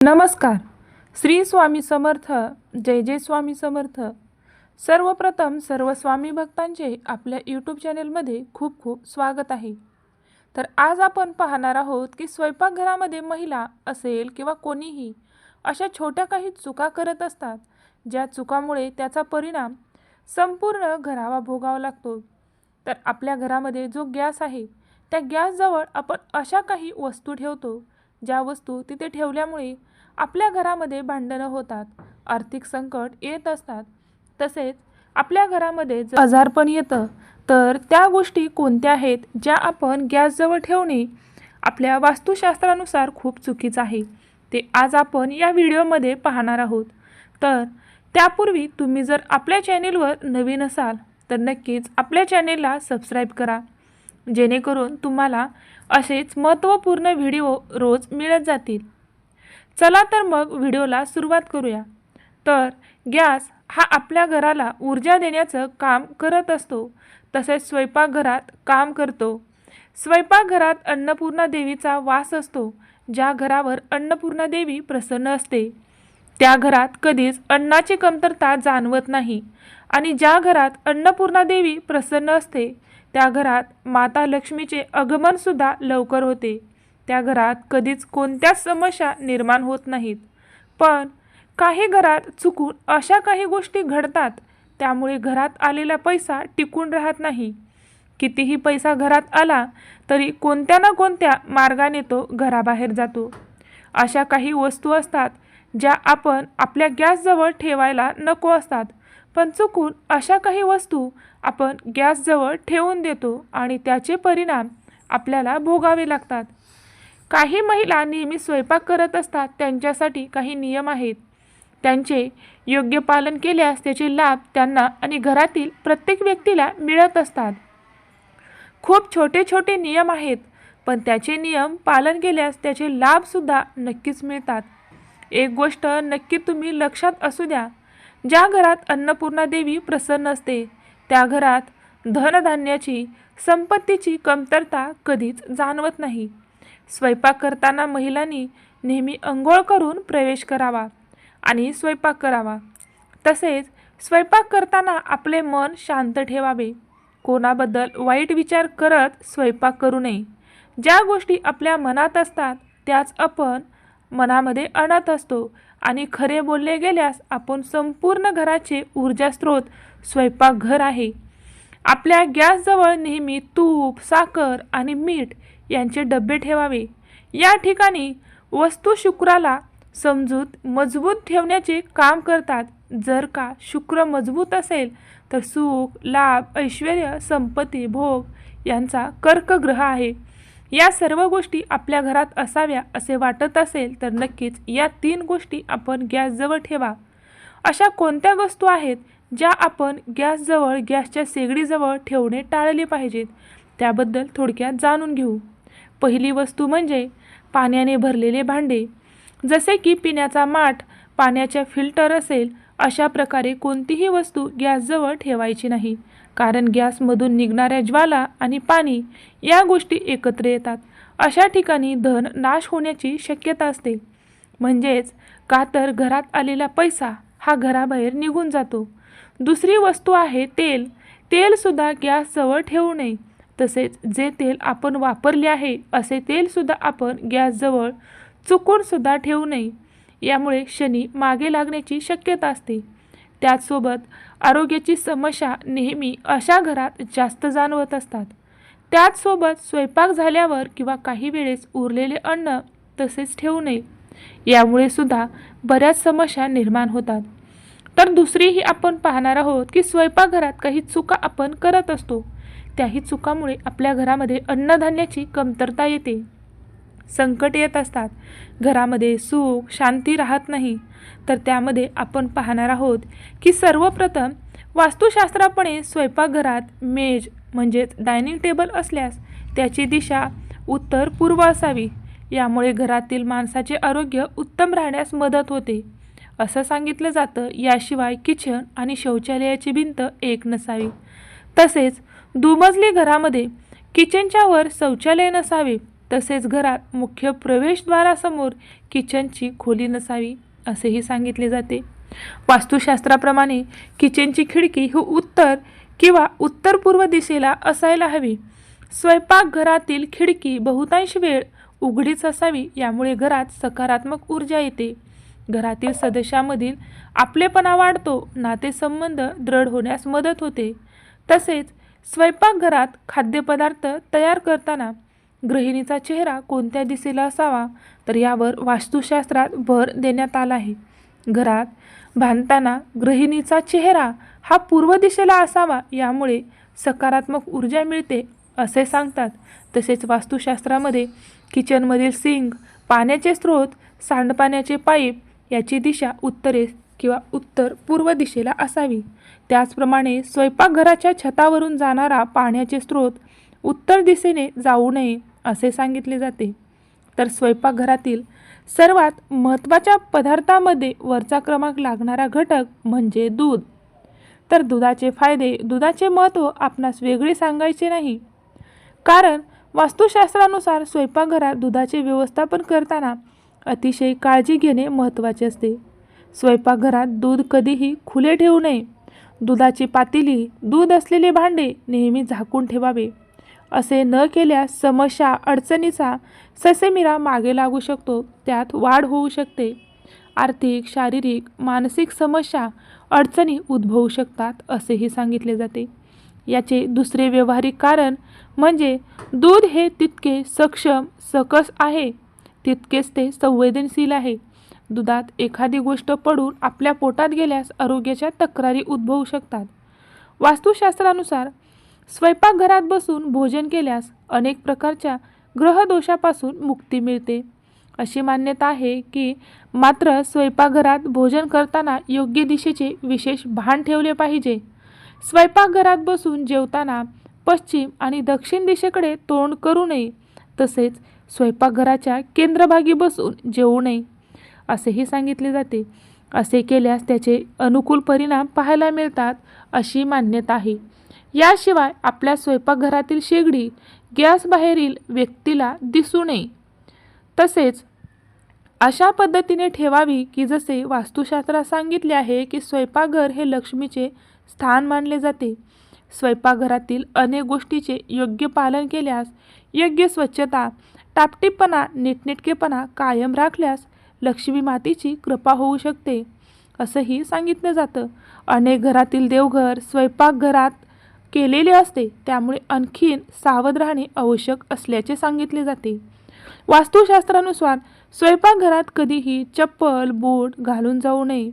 नमस्कार. श्री स्वामी समर्थ जय जय स्वामी समर्थ. सर्वप्रथम सर्व स्वामी भक्तांचे आपल्या यूट्यूब चॅनेलमध्ये खूप खूप स्वागत आहे. तर आज आपण पाहणार आहोत की स्वयंपाकघरामध्ये महिला असेल किंवा कोणीही अशा छोट्या काही चुका करत असतात ज्या चुकामुळे त्याचा परिणाम संपूर्ण घरावा भोगावा लागतो. तर आपल्या घरामध्ये जो गॅस आहे त्या गॅसजवळ आपण अशा काही वस्तू ठेवतो ज्या वस्तू तिथे ठेवल्यामुळे आपल्या घरामध्ये भांडणं होतात आर्थिक संकट येत असतात. तसेच आपल्या घरामध्ये जर आजारपण येतं तर त्या गोष्टी कोणत्या आहेत ज्या आपण गॅसजवळ ठेवणे आपल्या वास्तुशास्त्रानुसार खूप चुकीचं आहे ते आज आपण या व्हिडिओमध्ये पाहणार आहोत. तर त्यापूर्वी तुम्ही जर आपल्या चॅनेलवर नवीन असाल तर नक्कीच आपल्या चॅनेलला सबस्क्राईब करा जेणेकरून तुम्हाला असेच महत्त्वपूर्ण व्हिडिओ रोज मिळत जातील. चला तर मग व्हिडिओला सुरुवात करूया. तर गॅस हा आपल्या घराला ऊर्जा देण्याचं काम करत असतो. तसेच स्वयंपाकघरात काम करतो. स्वयंपाकघरात अन्नपूर्णा देवीचा वास असतो ज्या घरावर अन्नपूर्णा देवी प्रसन्न असते. त्या घरात कधीच अन्नाची कमतरता जाणवत नाही आणि ज्या घरात अन्नपूर्णा देवी प्रसन्न असते त्या घरात माता लक्ष्मीचे आगमनसुद्धा लवकर होते. त्या घरात कधीच कोणत्याच समस्या निर्माण होत नाहीत. पण काही घरात चुकून अशा काही गोष्टी घडतात त्यामुळे घरात आलेला पैसा टिकून राहत नाही. कितीही पैसा घरात आला तरी कोणत्या ना कोणत्या मार्गाने तो घराबाहेर जातो. अशा काही वस्तू असतात ज्या आपण आपल्या गॅसजवळ ठेवायला नको असतात. पण चुकून अशा काही वस्तू आपण गॅसजवळ ठेवून देतो आणि त्याचे परिणाम आपल्याला भोगावे लागतात. काही महिला नेहमी स्वयंपाक करत असतात त्यांच्यासाठी काही नियम आहेत. त्यांचे योग्य पालन केल्यास त्याचे लाभ त्यांना आणि घरातील प्रत्येक व्यक्तीला मिळत असतात. खूप छोटे छोटे नियम आहेत पण त्याचे नियम पालन केल्यास त्याचे लाभसुद्धा नक्कीच मिळतात. एक गोष्ट नक्की तुम्ही लक्षात असू द्या ज्या घरात अन्नपूर्णा देवी प्रसन्न असते त्या घरात धनधान्याची संपत्तीची कमतरता कधीच जाणवत नाही. स्वयंपाक करताना महिलांनी नेहमी अंघोळ करून प्रवेश करावा आणि स्वयंपाक करावा. तसेच स्वयंपाक करताना आपले मन शांत ठेवावे. कोणाबद्दल वाईट विचार करत स्वयंपाक करू नये. ज्या गोष्टी आपल्या मनात असतात त्याच आपण मनामध्ये आणत असतो आणि खरे बोलले गेल्यास आपण संपूर्ण घराचे ऊर्जा स्रोत स्वयंपाकघर आहे. आपल्या गॅसजवळ नेहमी तूप साखर आणि मीठ यांचे डबे ठेवावे. या ठिकाणी वस्तू शुक्राला समजूत मजबूत ठेवण्याचे काम करतात. जर का शुक्र मजबूत असेल तर सुख लाभ ऐश्वर संपत्ती भोग यांचा कर्कग्रह आहे. या सर्व गोष्टी आपल्या घरात असाव्या असे वाटत असेल तर नक्कीच या तीन गोष्टी आपण गॅसजवळ ठेवा. अशा कोणत्या वस्तू आहेत ज्या आपण गॅसजवळ गॅसच्या शेगडीजवळ ठेवणे टाळले पाहिजेत त्याबद्दल थोडक्यात जाणून घेऊ. पहिली वस्तू म्हणजे पाण्याने भरलेले भांडे. जसे की पिण्याचा माठ पाण्याच्या फिल्टर असेल अशा प्रकारे कोणतीही वस्तू गॅसजवळ ठेवायची नाही. कारण गॅसमधून निघणाऱ्या ज्वाला आणि पाणी या गोष्टी एकत्र येतात. अशा ठिकाणी धन नाश होण्याची शक्यता असते. म्हणजेच का तर घरात आलेला पैसा हा घराबाहेर निघून जातो. दुसरी वस्तू आहे तेल. तेलसुद्धा गॅसजवळ ठेवू नये. तसेच जे तेल आपण वापरले आहे असे तेलसुद्धा आपण गॅसजवळ चुकूनसुद्धा ठेवू नये. यामुळे शनी मागे लागण्याची शक्यता असते. त्याचसोबत आरोग्याची समस्या नेहमी अशा घरात जास्त जाणवत असतात. त्याचसोबत स्वयंपाक झाल्यावर किंवा काही वेळेस उरलेले अन्न तसेच ठेवू नये. यामुळे सुद्धा बऱ्याच समस्या निर्माण होतात. तर दुसरीही आपण पाहणार आहोत की स्वयंपाकघरात काही चुका आपण करत असतो. त्याही चुकामुळे आपल्या घरामध्ये अन्नधान्याची कमतरता येते. संकट येत असतात. घरामध्ये सुख शांती राहत नाही. तर त्यामध्ये आपण पाहणार आहोत की सर्वप्रथम वास्तुशास्त्रापणे स्वयंपाकघरात मेज म्हणजेच डायनिंग टेबल असल्यास त्याची दिशा उत्तर पूर्व असावी. यामुळे घरातील माणसाचे आरोग्य उत्तम राहण्यास मदत होते. असं सांगितलं जातं. याशिवाय किचन आणि शौचालयाची भिंत एक नसावी. तसेच दुमजली घरामध्ये किचनच्या वर शौचालय नसावे. तसेच घरात मुख्य प्रवेशद्वारासमोर किचनची खोली नसावी असेही सांगितले जाते. वास्तुशास्त्राप्रमाणे किचनची खिडकी ही उत्तर किंवा उत्तर पूर्व दिशेला असायला हवी. स्वयंपाकघरातील खिडकी बहुतांश वेळ उघडीच असावी यामुळे घरात सकारात्मक ऊर्जा येते. घरातील सदस्यामधील आपलेपणा वाढतो नातेसंबंध दृढ होण्यास मदत होते. तसेच स्वयंपाकघरात खाद्यपदार्थ तयार करताना गृहिणीचा चेहरा कोणत्या दिशेला असावा तर यावर वास्तुशास्त्रात भर देण्यात आला आहे. घरात बांधताना गृहिणीचा चेहरा हा पूर्व दिशेला असावा यामुळे सकारात्मक ऊर्जा मिळते असे सांगतात. तसेच वास्तुशास्त्रामध्ये किचनमधील सिंक पाण्याचे स्रोत सांडपाण्याचे पाईप याची दिशा उत्तरेस किंवा उत्तर पूर्व दिशेला असावी. त्याचप्रमाणे स्वयंपाकघराच्या छतावरून जाणारा पाण्याचे स्रोत उत्तर दिशेने जाऊ नये असे सांगितले जाते. तर स्वयंपाकघरातील सर्वात महत्त्वाच्या पदार्थामध्ये वरचा क्रमांक लागणारा घटक म्हणजे दूध. तर दुधाचे फायदे दुधाचे महत्त्व आपणास वेगळे सांगायचे नाही. कारण वास्तुशास्त्रानुसार स्वयंपाकघरात दुधाचे व्यवस्थापन करताना अतिशय काळजी घेणे महत्त्वाचे असते. स्वयंपाकघरात दूध कधीही खुले ठेवू नये. दुधाची पातेली दूध असलेले भांडे नेहमी झाकून ठेवावे. असे न केल्यास समस्या अडचणीचा ससेमिरा मागे लागू शकतो. त्यात वाढ होऊ शकते. आर्थिक शारीरिक मानसिक समस्या अडचणी उद्भवू शकतात असेही सांगितले जाते. याचे दुसरे व्यावहारिक कारण म्हणजे दूध हे तितके सक्षम सकस आहे. तितकेच ते संवेदनशील आहे. दुधात एखादी गोष्ट पडून आपल्या पोटात गेल्यास आरोग्याच्या तक्रारी उद्भवू शकतात. वास्तुशास्त्रानुसार स्वयंपाकघरात बसून भोजन केल्यास अनेक प्रकारच्या ग्रहदोषापासून मुक्ती मिळते. अशी मान्यता आहे की मात्र स्वयंपाकघरात भोजन करताना योग्य दिशेचे विशेष भान ठेवले पाहिजे. स्वयंपाकघरात बसून जेवताना पश्चिम आणि दक्षिण दिशेकडे तोंड करू नये तसेच स्वयंपाकघराच्या केंद्रभागी बसून जेवू नये असेही सांगितले जाते. असे केल्यास त्याचे अनुकूल परिणाम पाहायला मिळतात अशी मान्यता आहे. याशिवाय आपल्या स्वयंपाकघरातील शेगडी गॅसबाहेरील व्यक्तीला दिसू नये. तसेच अशा पद्धतीने ठेवावी की जसे वास्तुशास्त्रात सांगितले आहे की स्वयंपाकघर हे लक्ष्मीचे स्थान मानले जाते. स्वयंपाकघरातील अनेक गोष्टीचे योग्य पालन केल्यास योग्य स्वच्छता टापटीपणा नीटनेटकेपणा कायम राखल्यास लक्ष्मी मातेची कृपा होऊ शकते असंही सांगितलं जातं. अनेक घरातील देवघर स्वयंपाकघरात केलेले असते त्यामुळे आणखीन सावध राहणे आवश्यक असल्याचे सांगितले जाते. वास्तुशास्त्रानुसार स्वयंपाकघरात कधीही चप्पल बूट घालून जाऊ नये.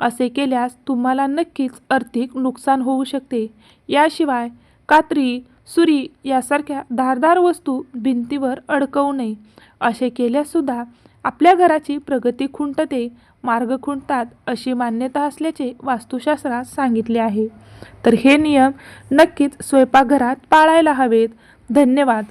असे केल्यास तुम्हाला नक्कीच आर्थिक नुकसान होऊ शकते. याशिवाय कात्री सुरी यासारख्या धारदार वस्तू भिंतीवर अडकवू नये. असे केल्याससुद्धा आपल्या घराची प्रगती खुंटते मार्ग खुंटतात अशी मान्यता असल्याचे वास्तुशास्त्रात सांगितले आहे. तर हे नियम नक्कीच स्वयंपाकघरात पाळायला हवेत. धन्यवाद.